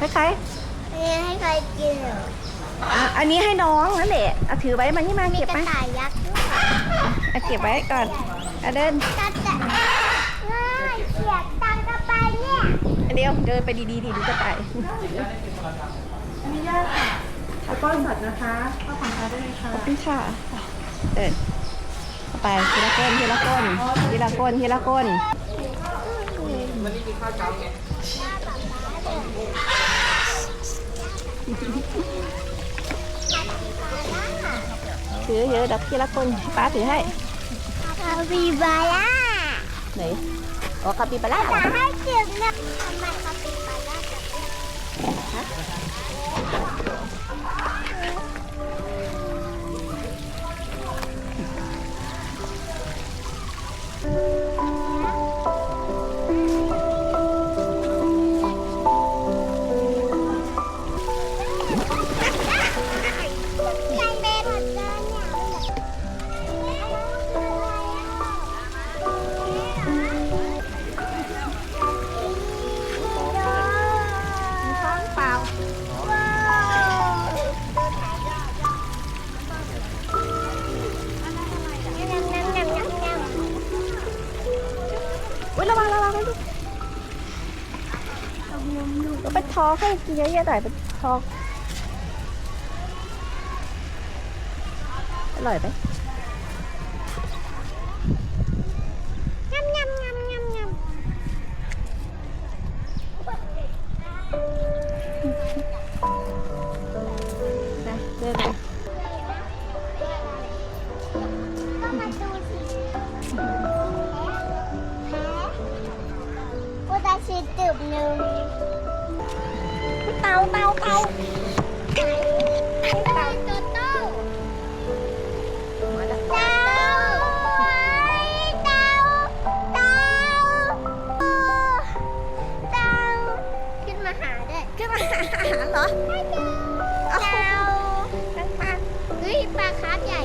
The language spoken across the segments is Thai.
คล้ายนี่ให้ใครกินเหรอๆอะอันนี้ให้น้องนั่นแหละเอาถือไว้มานี่มามีเก็บกไหมระต่ายยักษ์ด้วยเอาเก็บไว้ก่อนเอาเดินกระต่ายง่ายเสียบตังกระไปเนี่ยอันเดียวเดินไปดีๆดีดูกระต่ายอันนี้ย่าค่ะเอาป้อนสัตว์นะคะป้อนของทานได้เลยค่ะขอบคุณค่ะเดินเข้าไปทีละก้นทีละก้นทีละก้นทีละก้น ถือเยอะดับทีละก้นป้าถือให้คาปิบาร่าไหนอ๋อคาปิบาร่าเหรจะอให้ถึงนะทำไมคาปิบาร่าจะ อุ้ยระวังระวังลูกเราไปทอให้กินเยอะๆหน่อยไปทออร่อยไหม ดหนึ่งเตาเตาเตาไก่ไก่เาเต้าเตาเตาเตาเตาขึ้นมาหาด้ขึ้นมาหาเหรอเตาปังเฮ้ยปลาคาร์ฟใหญ่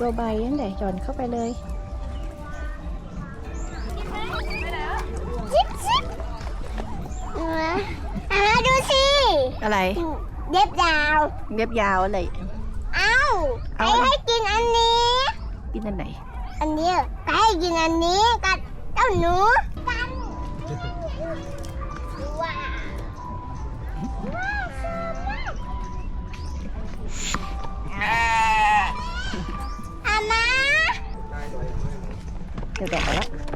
ตัวใบนั่นแหละหย่อนเข้าไปเลยชิบชิบอ่าดูสิ อะไร เย็บยาว เรียบยาวอะไร เอ้าเอาให้ให้กินอันนี้ กินอันไหน อันนี้ให้กินอันนี้กับเจ้าหนูกัน 就到好了。